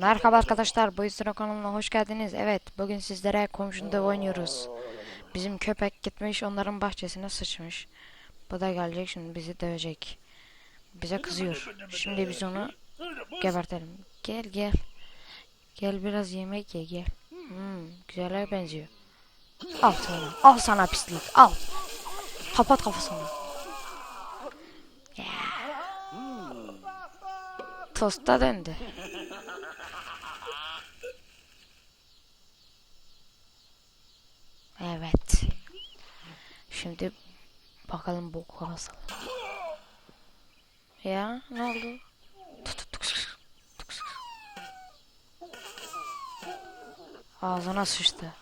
Merhaba arkadaşlar, Boyustra kanalına hoş geldiniz. Evet, bugün sizlere komşunda oynuyoruz. Bizim köpek gitmiş, onların bahçesine sıçmış. Bu da gelecek, şimdi bizi dövecek. Bize kızıyor. Şimdi biz onu gebertelim. Gel gel. Gel biraz yemek ye gel. Hmm, güzele benziyor. Al sana, al sana pislik, al. Kapat kafasını. Ya. Tosta döndü. Evet. Şimdi bakalım bu nasıl. Ya ne oldu? Ağzına sıçtı.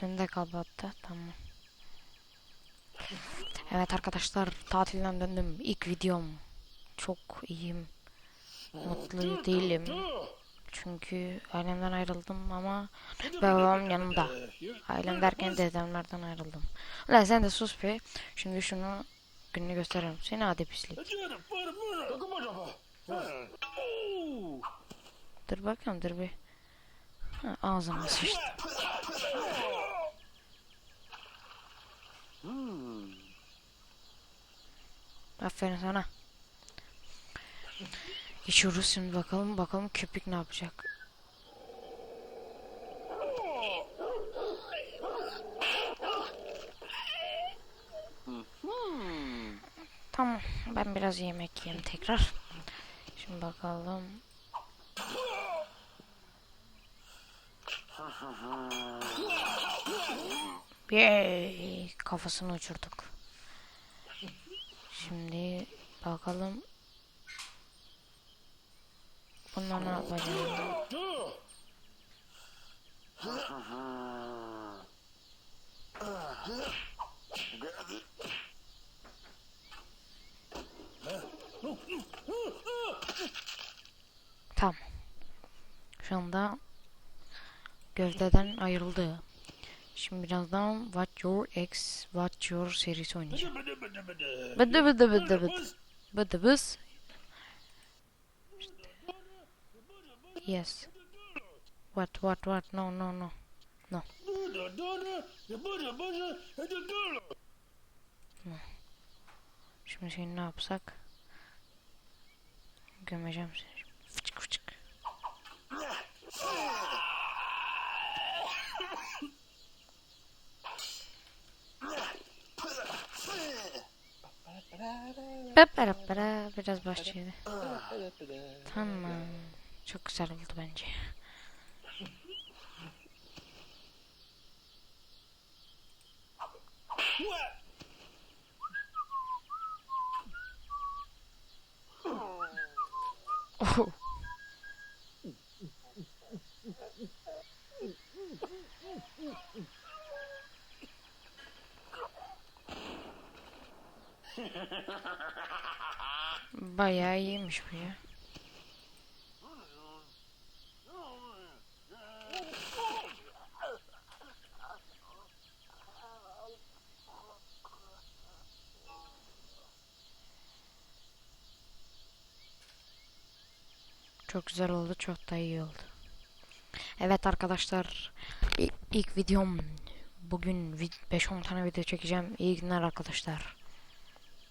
Üstünü de kapattı. Tamam. Evet arkadaşlar tatilden döndüm. İlk videom. Çok iyiyim. Mutlu değilim. Çünkü ailemden ayrıldım ama babam yanımda. Ailem derken dedemlerden ayrıldım. Ulan sen de sus be. Şimdi şunu gününü gösteririm. Seni hadi pislik. Dur bakalım dur bir. Ha, ağzıma sıçtı. Aferin sana. Geçiyoruz şimdi bakalım bakalım köpük ne yapacak. Tamam ben biraz yemek yiyeyim tekrar. Şimdi bakalım. Yay, kafasını uçurduk. Şimdi bakalım Bunlar ne yapacağım? Tamam. Şu anda gövdeden ayrıldı. Şimdi birazdan What Your Ex, What Your serisi oynayacağım. Bıdı bıdı bıdı bıdı. Bıdı bız. Yes. What, what, what? No, no, no. Şimdi seni ne yapsak? Gömeceğim seni. Fıçık fıçık. Biraz bahçede. Tamam. Çok güzel oldu bence. Oh. Bayağı iyiymiş bu ya. Çok güzel oldu, çok da iyi oldu. Evet arkadaşlar, ilk videom bugün 5-10 tane video çekeceğim. İyi günler arkadaşlar.